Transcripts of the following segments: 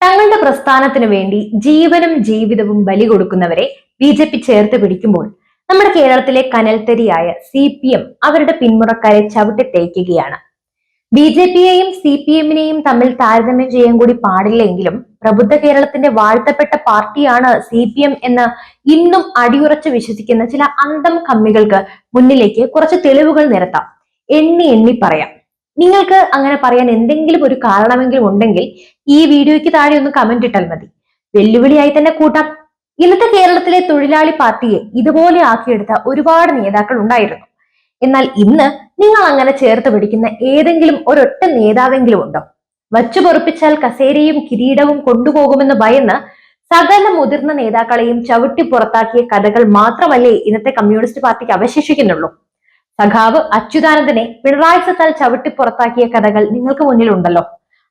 തങ്ങളുടെ പ്രസ്ഥാനത്തിനു വേണ്ടി ജീവനും ജീവിതവും ബലി കൊടുക്കുന്നവരെ ബി ജെ പി ചേർത്ത് പിടിക്കുമ്പോൾ നമ്മുടെ കേരളത്തിലെ കനൽത്തരിയായ സി പി എം അവരുടെ പിന്മുറക്കാരെ ചവിട്ടി തേക്കുകയാണ്. ബി ജെ പിയെയും സി പി എമ്മിനെയും തമ്മിൽ താരതമ്യം ചെയ്യാൻ കൂടി പാടില്ലെങ്കിലും പ്രബുദ്ധ കേരളത്തിന്റെ വാഴ്ത്തപ്പെട്ട പാർട്ടിയാണ് സി പി എം എന്ന് ഇന്നും അടിയുറച്ച് വിശ്വസിക്കുന്ന ചില അന്തം കമ്മികൾക്ക് മുന്നിലേക്ക് കുറച്ച് തെളിവുകൾ നിരത്താം. എണ്ണി എണ്ണി പറയാം. നിങ്ങൾക്ക് അങ്ങനെ പറയാൻ എന്തെങ്കിലും ഒരു കാരണമെങ്കിലും ഉണ്ടെങ്കിൽ ഈ വീഡിയോയ്ക്ക് താഴെ ഒന്ന് കമന്റ് ഇട്ടാൽ മതി. വെല്ലുവിളിയായി തന്നെ കൂട്ടാം. ഇന്നത്തെ കേരളത്തിലെ തൊഴിലാളി പാർട്ടിയെ ഇതുപോലെ ആക്കിയെടുത്ത ഒരുപാട് നേതാക്കൾ ഉണ്ടായിരുന്നു. എന്നാൽ ഇന്ന് നിങ്ങൾ അങ്ങനെ ചേർത്ത് പിടിക്കുന്ന ഏതെങ്കിലും ഒരൊറ്റ നേതാവെങ്കിലും ഉണ്ടോ? വച്ചു പൊറുപ്പിച്ചാൽ കസേരയും കിരീടവും കൊണ്ടുപോകുമെന്ന് ഭയന്ന് സകല മുതിർന്ന നേതാക്കളെയും ചവിട്ടി പുറത്താക്കിയ കഥകൾ മാത്രമല്ലേ ഇന്നത്തെ കമ്മ്യൂണിസ്റ്റ് പാർട്ടിക്ക് അവശേഷിക്കുന്നുള്ളൂ. സഖാവ് അച്യുതാനന്ദനെ പിണറായി സത്താൽ ചവിട്ടി പുറത്താക്കിയ കഥകൾ നിങ്ങൾക്ക് മുന്നിലുണ്ടല്ലോ.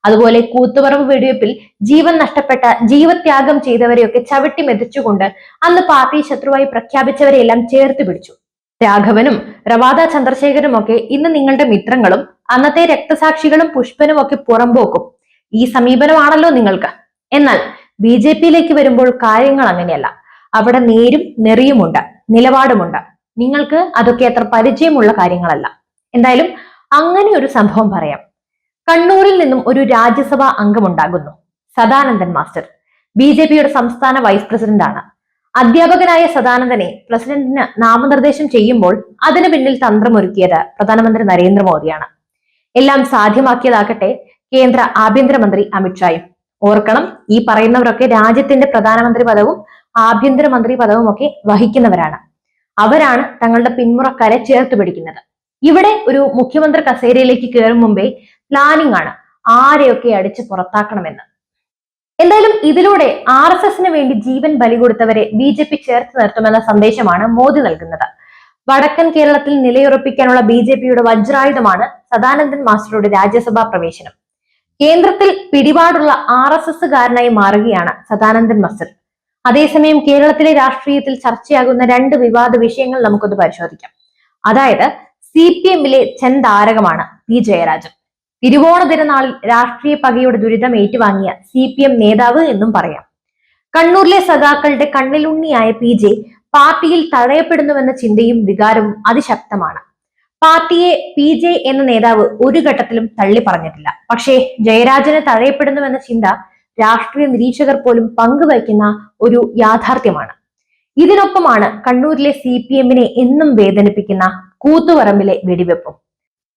അതുപോലെ കൂത്തുപറമ്പ് വെടിവെപ്പിൽ ജീവൻ നഷ്ടപ്പെട്ട ജീവത്യാഗം ചെയ്തവരെയൊക്കെ ചവിട്ടി മെതിച്ചുകൊണ്ട് അന്ന് പാർട്ടി ശത്രുവായി പ്രഖ്യാപിച്ചവരെയെല്ലാം ചേർത്ത് പിടിച്ചു. രാഘവനും റവാദ ചന്ദ്രശേഖരനും ഒക്കെ ഇന്ന് നിങ്ങളുടെ മിത്രങ്ങളും അന്നത്തെ രക്തസാക്ഷികളും പുഷ്പനും ഒക്കെ പുറമ്പോക്കും ഈ സമീപനമാണല്ലോ നിങ്ങൾക്ക്. എന്നാൽ ബി ജെ പിയിലേക്ക് വരുമ്പോൾ കാര്യങ്ങൾ അങ്ങനെയല്ല. അവിടെ നേരും നെറിയുമുണ്ട് നിലപാടുമുണ്ട്. നിങ്ങൾക്ക് അതൊക്കെ അത്ര പരിചയമുള്ള കാര്യങ്ങളല്ല. എന്തായാലും അങ്ങനെ ഒരു സംഭവം പറയാം. കണ്ണൂരിൽ നിന്നും ഒരു രാജ്യസഭാ അംഗമുണ്ടാകുന്നു സദാനന്ദൻ മാസ്റ്റർ. ബി ജെ പിയുടെ സംസ്ഥാന വൈസ് പ്രസിഡന്റാണ് അധ്യാപകനായ സദാനന്ദനെ പ്രസിഡന്റിന് നാമനിർദ്ദേശം ചെയ്യുമ്പോൾ അതിന് പിന്നിൽ തന്ത്രമൊരുക്കിയത് പ്രധാനമന്ത്രി നരേന്ദ്രമോദിയാണ്. എല്ലാം സാധ്യമാക്കിയതാകട്ടെ കേന്ദ്ര ആഭ്യന്തരമന്ത്രി അമിത്ഷായും. ഓർക്കണം ഈ പറയുന്നവരൊക്കെ രാജ്യത്തിന്റെ പ്രധാനമന്ത്രി പദവും ആഭ്യന്തരമന്ത്രി പദവും ഒക്കെ വഹിക്കുന്നവരാണ്. അവരാണ് തങ്ങളുടെ പിന്മുറക്കാരെ ചേർത്ത് പിടിക്കുന്നത്. ഇവിടെ ഒരു മുഖ്യമന്ത്രി കസേരയിലേക്ക് കയറും മുമ്പേ പ്ലാനിംഗ് ആണ് ആരെയൊക്കെ അടിച്ച് പുറത്താക്കണമെന്ന്. എന്തായാലും ഇതിലൂടെ ആർ എസ് എസിന് വേണ്ടി ജീവൻ ബലി കൊടുത്തവരെ ബി ജെ പി ചേർത്ത് നിർത്തുമെന്ന സന്ദേശമാണ് മോദി നൽകുന്നത്. വടക്കൻ കേരളത്തിൽ നിലയുറപ്പിക്കാനുള്ള ബി ജെ പിയുടെ വജ്രായുധമാണ് സദാനന്ദൻ മാസ്റ്ററുടെ രാജ്യസഭാ പ്രവേശനം. കേന്ദ്രത്തിൽ പിടിപാടുള്ള ആർ എസ് എസുകാരനായി മാറുകയാണ് സദാനന്ദൻ മാസ്റ്റർ. അതേസമയം കേരളത്തിലെ രാഷ്ട്രീയത്തിൽ ചർച്ചയാകുന്ന രണ്ട് വിവാദ വിഷയങ്ങൾ നമുക്കൊന്ന് പരിശോധിക്കാം. അതായത് സി പി എമ്മിലെ ചെന്താരകമാണ് പി ജയരാജൻ. തിരുവോണ ദിനനാളിൽ രാഷ്ട്രീയ പകയുടെ ദുരിതം ഏറ്റുവാങ്ങിയ സി പി എം നേതാവ് എന്നും പറയാം. കണ്ണൂരിലെ സഖാക്കളുടെ കണ്ണിലുണ്ണിയായ പി ജെ പാർട്ടിയിൽ തഴയപ്പെടുന്നുവെന്ന ചിന്തയും വികാരവും അതിശക്തമാണ്. പാർട്ടിയെ പി ജെ എന്ന നേതാവ് ഒരു ഘട്ടത്തിലും തള്ളി പറഞ്ഞിട്ടില്ല പക്ഷേ ജയരാജന് തഴയപ്പെടുന്നുവെന്ന ചിന്ത രാഷ്ട്രീയ നിരീക്ഷകർ പോലും പങ്കുവയ്ക്കുന്ന ഒരു യാഥാർത്ഥ്യമാണ്. ഇതിനൊപ്പമാണ് കണ്ണൂരിലെ സി പി എമ്മിനെ എന്നും വേദനിപ്പിക്കുന്ന കൂത്തുപറമ്പിലെ വെടിവെപ്പും.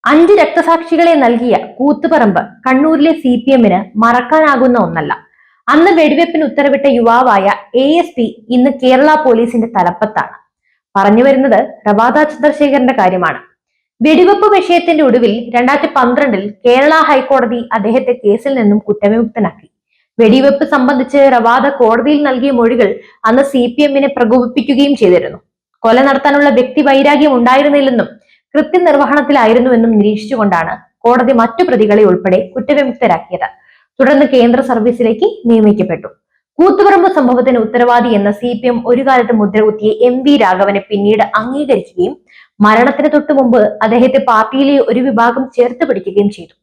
അഞ്ച് രക്തസാക്ഷികളെ നൽകിയ കൂത്തുപറമ്പ് കണ്ണൂരിലെ സി പി എമ്മിന് മറക്കാനാകുന്ന ഒന്നല്ല. അന്ന് വെടിവെപ്പിന് ഉത്തരവിട്ട യുവാവായ എ എസ് പി ഇന്ന് കേരള പോലീസിന്റെ തലപ്പത്താണ്. പറഞ്ഞു വരുന്നത് റവാദ ചന്ദ്രശേഖരന്റെ കാര്യമാണ്. വെടിവെപ്പ് വിഷയത്തിന്റെ ഒടുവിൽ രണ്ടായിരത്തി പന്ത്രണ്ടിൽ കേരള ഹൈക്കോടതി അദ്ദേഹത്തെ കേസിൽ നിന്നും കുറ്റവിമുക്തനാക്കി. വെടിവെപ്പ് സംബന്ധിച്ച് റവാദ കോടതിയിൽ നൽകിയ മൊഴികൾ അന്ന് സി പി എമ്മിനെ പ്രകോപിപ്പിക്കുകയും ചെയ്തിരുന്നു. കൊല നടത്താനുള്ള വ്യക്തി വൈരാഗ്യം ഉണ്ടായിരുന്നില്ലെന്നും കൃത്യനിർവഹണത്തിലായിരുന്നുവെന്നും നിരീക്ഷിച്ചുകൊണ്ടാണ് കോടതി മറ്റു പ്രതികളെ ഉൾപ്പെടെ കുറ്റവിമുക്തരാക്കിയത്. തുടർന്ന് കേന്ദ്ര സർവീസിലേക്ക് നിയമിക്കപ്പെട്ടു. കൂത്തുപറമ്പ് സംഭവത്തിന് ഉത്തരവാദി എന്ന സി പി എം ഒരു കാലത്ത് മുദ്രകുത്തിയ എം വി രാഘവനെ പിന്നീട് അംഗീകരിക്കുകയും മരണത്തിന് തൊട്ടു മുമ്പ് അദ്ദേഹത്തെ പാർട്ടിയിലെ ഒരു വിഭാഗം ചേർത്ത് പിടിക്കുകയും ചെയ്തു.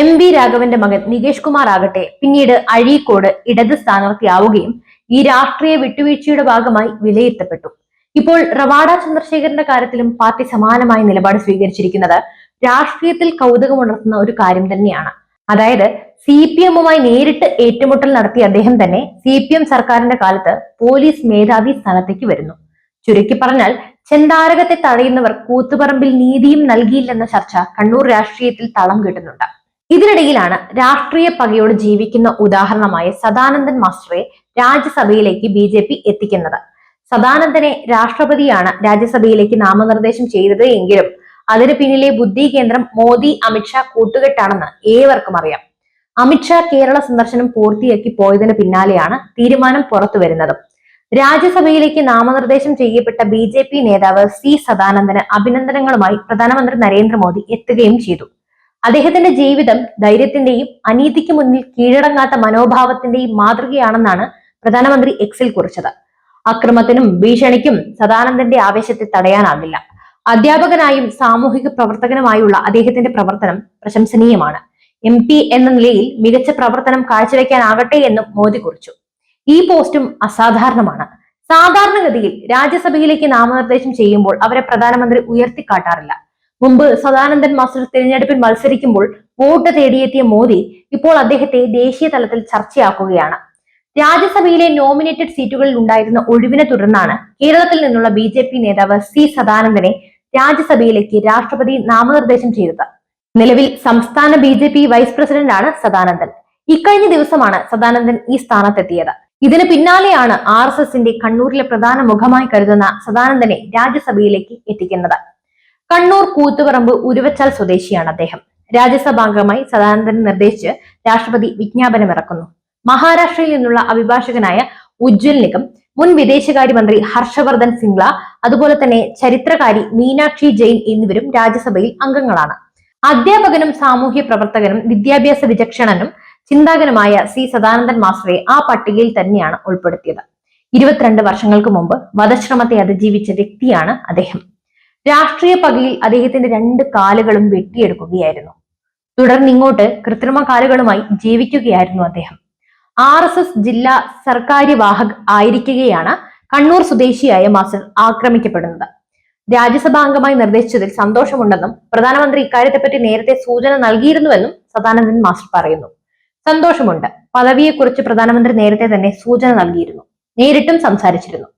എം വി രാഘവന്റെ മകൻ നികേഷ് കുമാർ ആകട്ടെ പിന്നീട് അഴീക്കോട് ഇടത് സ്ഥാനാർത്ഥിയാവുകയും ഈ രാഷ്ട്രീയ വിട്ടുവീഴ്ചയുടെ ഭാഗമായി വിലയിരുത്തപ്പെട്ടു. ഇപ്പോൾ റവാഡ ചന്ദ്രശേഖരന്റെ കാര്യത്തിലും പാർട്ടി സമാനമായ നിലപാട് സ്വീകരിച്ചിരിക്കുന്നത് രാഷ്ട്രീയത്തിൽ കൗതുകമുണർത്തുന്ന ഒരു കാര്യം തന്നെയാണ്. അതായത് സി പി എമ്മുമായി നേരിട്ട് ഏറ്റുമുട്ടൽ നടത്തിയ അദ്ദേഹം തന്നെ സി പി എം സർക്കാരിന്റെ കാലത്ത് പോലീസ് മേധാവി സ്ഥാനത്തേക്ക് വരുന്നു. ചുരുക്കി പറഞ്ഞാൽ ചെന്താരകത്തെ തടയുന്നവർ കൂത്തുപറമ്പിൽ നീതിയും നൽകിയില്ലെന്ന ചർച്ച കണ്ണൂർ രാഷ്ട്രീയത്തിൽ തളം കിട്ടുന്നുണ്ട്. ഇതിനിടയിലാണ് രാഷ്ട്രീയ പകയോട് ജീവിക്കുന്ന ഉദാഹരണമായ സദാനന്ദൻ മാസ്റ്ററെ രാജ്യസഭയിലേക്ക് ബി ജെ പി എത്തിക്കുന്നത്. സദാനന്ദനെ രാഷ്ട്രപതിയാണ് രാജ്യസഭയിലേക്ക് നാമനിർദ്ദേശം ചെയ്തത് എങ്കിലും അതിന് പിന്നിലെ ബുദ്ധി കേന്ദ്രം മോദി അമിത്ഷാ കൂട്ടുകെട്ടാണെന്ന് ഏവർക്കും അറിയാം. അമിത്ഷാ കേരള സന്ദർശനം പൂർത്തിയാക്കി പോയതിന് പിന്നാലെയാണ് തീരുമാനം പുറത്തു വരുന്നതും. രാജ്യസഭയിലേക്ക് നാമനിർദ്ദേശം ചെയ്യപ്പെട്ട ബി നേതാവ് സി സദാനന്ദന് അഭിനന്ദനങ്ങളുമായി പ്രധാനമന്ത്രി നരേന്ദ്രമോദി എത്തുകയും ചെയ്തു. അദ്ദേഹത്തിന്റെ ജീവിതം ധൈര്യത്തിന്റെയും അനീതിക്ക് മുന്നിൽ കീഴടങ്ങാത്ത മനോഭാവത്തിന്റെയും മാതൃകയാണെന്നാണ് പ്രധാനമന്ത്രി എക്സിൽ കുറിച്ചത്. അക്രമത്തിനും ഭീഷണിക്കും സദാനന്ദന്റെ ആവേശത്തെ തടയാനാകില്ല. അധ്യാപകനായും സാമൂഹിക പ്രവർത്തകനുമായുള്ള അദ്ദേഹത്തിന്റെ പ്രവർത്തനം പ്രശംസനീയമാണ്. എം പി എന്ന നിലയിൽ മികച്ച പ്രവർത്തനം കാഴ്ചവെക്കാനാകട്ടെ എന്നും മോദി കുറിച്ചു. ഈ പോസ്റ്റും അസാധാരണമാണ്. സാധാരണഗതിയിൽ രാജ്യസഭയിലേക്ക് നാമനിർദ്ദേശം ചെയ്യുമ്പോൾ അവരെ പ്രധാനമന്ത്രി ഉയർത്തിക്കാട്ടാറില്ല. മുമ്പ് സദാനന്ദൻ മാസ്റ്റർ തിരഞ്ഞെടുപ്പിൽ മത്സരിക്കുമ്പോൾ വോട്ട് തേടിയെത്തിയ മോദി ഇപ്പോൾ അദ്ദേഹത്തെ ദേശീയ തലത്തിൽ ചർച്ചയാക്കുകയാണ്. രാജ്യസഭയിലെ നോമിനേറ്റഡ് സീറ്റുകളിൽ ഉണ്ടായിരുന്ന ഒഴിവിനെ തുടർന്നാണ് കേരളത്തിൽ നിന്നുള്ള ബി ജെ പി നേതാവ് സി സദാനന്ദനെ രാജ്യസഭയിലേക്ക് രാഷ്ട്രപതി നാമനിർദ്ദേശം ചെയ്തത്. നിലവിൽ സംസ്ഥാന ബി ജെ പി വൈസ് പ്രസിഡന്റാണ് സദാനന്ദൻ. ഇക്കഴിഞ്ഞ ദിവസമാണ് സദാനന്ദൻ ഈ സ്ഥാനത്തെത്തിയത്. ഇതിന് പിന്നാലെയാണ് ആർ എസ് എസിന്റെ കണ്ണൂരിലെ പ്രധാന മുഖമായി കരുതുന്ന സദാനന്ദനെ രാജ്യസഭയിലേക്ക് എത്തിക്കുന്നത്. കണ്ണൂർ കൂത്തുപറമ്പ് ഉരുവച്ചാൽ സ്വദേശിയാണ് അദ്ദേഹം. രാജ്യസഭാംഗമായി സദാനന്ദൻ നിർദ്ദേശിച്ച് രാഷ്ട്രപതി വിജ്ഞാപനം ഇറക്കുന്നു മഹാരാഷ്ട്രയിൽ നിന്നുള്ള അഭിഭാഷകനായ ഉജ്ജ്വൽ നിഗം മുൻ വിദേശകാര്യമന്ത്രി ഹർഷവർദ്ധൻ സിംഗ്ല അതുപോലെ തന്നെ ചരിത്രകാരി മീനാക്ഷി ജെയിൻ എന്നിവരും രാജ്യസഭയിൽ അംഗങ്ങളാണ്. അധ്യാപകനും സാമൂഹ്യ പ്രവർത്തകനും വിദ്യാഭ്യാസ വിചക്ഷണനും ചിന്താകനുമായ സി സദാനന്ദൻ മാസ്റ്ററെ ആ പട്ടികയിൽ തന്നെയാണ് ഉൾപ്പെടുത്തിയത്. ഇരുപത്തിരണ്ട് വർഷങ്ങൾക്ക് മുമ്പ് വധശ്രമത്തെ അതിജീവിച്ച വ്യക്തിയാണ് അദ്ദേഹം. രാഷ്ട്രീയ പകയിൽ അദ്ദേഹത്തിന്റെ രണ്ട് കാലുകളും വെട്ടിയെടുക്കുകയായിരുന്നു. തുടർന്ന് ഇങ്ങോട്ട് കൃത്രിമ കാലുകളുമായി ജീവിക്കുകയായിരുന്നു അദ്ദേഹം. ആർ എസ് എസ് ജില്ലാ സർക്കാര്യവാഹക് ആയിരിക്കുകയാണ് കണ്ണൂർ സ്വദേശിയായ മാസ്റ്റർ ആക്രമിക്കപ്പെടുന്നത്. രാജ്യസഭാംഗമായി നിർദ്ദേശിച്ചതിൽ സന്തോഷമുണ്ടെന്നും പ്രധാനമന്ത്രി ഇക്കാര്യത്തെപ്പറ്റി നേരത്തെ സൂചന നൽകിയിരുന്നുവെന്നും സദാനന്ദൻ മാസ്റ്റർ പറയുന്നു. സന്തോഷമുണ്ട്. പദവിയെക്കുറിച്ച് പ്രധാനമന്ത്രി നേരത്തെ തന്നെ സൂചന നൽകിയിരുന്നു. നേരിട്ടും സംസാരിച്ചിരുന്നു.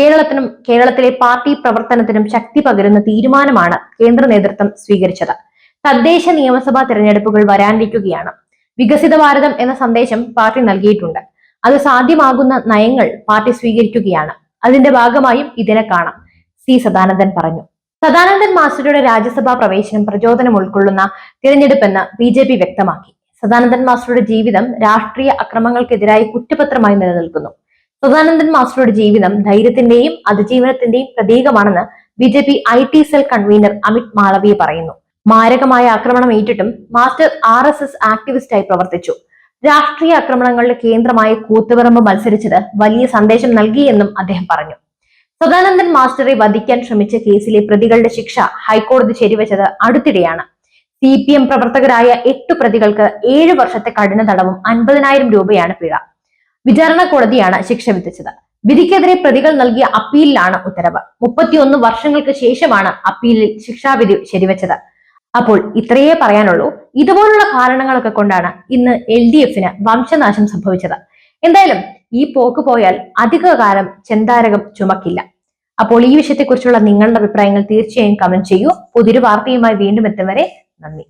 കേരളത്തിനും കേരളത്തിലെ പാർട്ടി പ്രവർത്തനത്തിനും ശക്തി പകരുന്ന തീരുമാനമാണ് കേന്ദ്ര നേതൃത്വം സ്വീകരിച്ചത്. തദ്ദേശ നിയമസഭാ തിരഞ്ഞെടുപ്പുകൾ വരാനിരിക്കുകയാണ്. വികസിത ഭാരതം എന്ന സന്ദേശം പാർട്ടി നൽകിയിട്ടുണ്ട്. അത് സാധ്യമാകുന്ന നയങ്ങൾ പാർട്ടി സ്വീകരിക്കുകയാണ്. അതിന്റെ ഭാഗമായും ഇതിനെ കാണാം. സി സദാനന്ദൻ പറഞ്ഞു. സദാനന്ദൻ മാസ്റ്ററുടെ രാജ്യസഭാ പ്രവേശനം പ്രചോദനം ഉൾക്കൊള്ളുന്ന തിരഞ്ഞെടുപ്പെന്ന് ബി ജെ പി വ്യക്തമാക്കി. സദാനന്ദൻ മാസ്റ്ററുടെ ജീവിതം രാഷ്ട്രീയ അക്രമങ്ങൾക്കെതിരായി കുറ്റപത്രമായി നിലനിൽക്കുന്നു. സദാനന്ദൻ മാസ്റ്ററുടെ ജീവിതം ധൈര്യത്തിന്റെയും അതിജീവനത്തിന്റെയും പ്രതീകമാണെന്ന് B J P I T cell convener Amit Malviya പറയുന്നു. മാരകമായ ആക്രമണം ഏറ്റിട്ടും മാസ്റ്റർ ആർ എസ് എസ് ആക്ടിവിസ്റ്റായി പ്രവർത്തിച്ചു. രാഷ്ട്രീയ ആക്രമണങ്ങളുടെ കേന്ദ്രമായ കൂത്തുപറമ്പ് മത്സരിച്ചത് വലിയ സന്ദേശം നൽകി എന്നും അദ്ദേഹം പറഞ്ഞു. സദാനന്ദൻ മാസ്റ്ററെ വധിക്കാൻ ശ്രമിച്ച കേസിലെ പ്രതികളുടെ ശിക്ഷ ഹൈക്കോടതി ശരിവച്ചത് അടുത്തിടെയാണ്. സി പി എം പ്രവർത്തകരായ എട്ട് പ്രതികൾക്ക് ഏഴ് വർഷത്തെ കഠിന തടവും അൻപതിനായിരം രൂപയാണ് പിഴ. വിചാരണ കോടതിയാണ് ശിക്ഷ വിധിച്ചത്. വിധിക്കെതിരെ പ്രതികൾ നൽകിയ അപ്പീലിലാണ് ഉത്തരവ്. മുപ്പത്തിയൊന്ന് വർഷങ്ങൾക്ക് ശേഷമാണ് അപ്പീലിൽ ശിക്ഷാവിധി ശരിവെച്ചത്. അപ്പോൾ ഇത്രയേ പറയാനുള്ളൂ. ഇതുപോലുള്ള കാരണങ്ങളൊക്കെ കൊണ്ടാണ് ഇന്ന് എൽ ഡി എഫിന് വംശനാശം സംഭവിച്ചത്. എന്തായാലും ഈ പോക്ക് പോയാൽ അധികകാലം ചെന്താരകം ചുമക്കില്ല. അപ്പോൾ ഈ വിഷയത്തെക്കുറിച്ചുള്ള നിങ്ങളുടെ അഭിപ്രായങ്ങൾ തീർച്ചയായും കമന്റ് ചെയ്യൂ. പുതിയൊരു വാർത്തയുമായി വീണ്ടും എത്തും വരെ നന്ദി.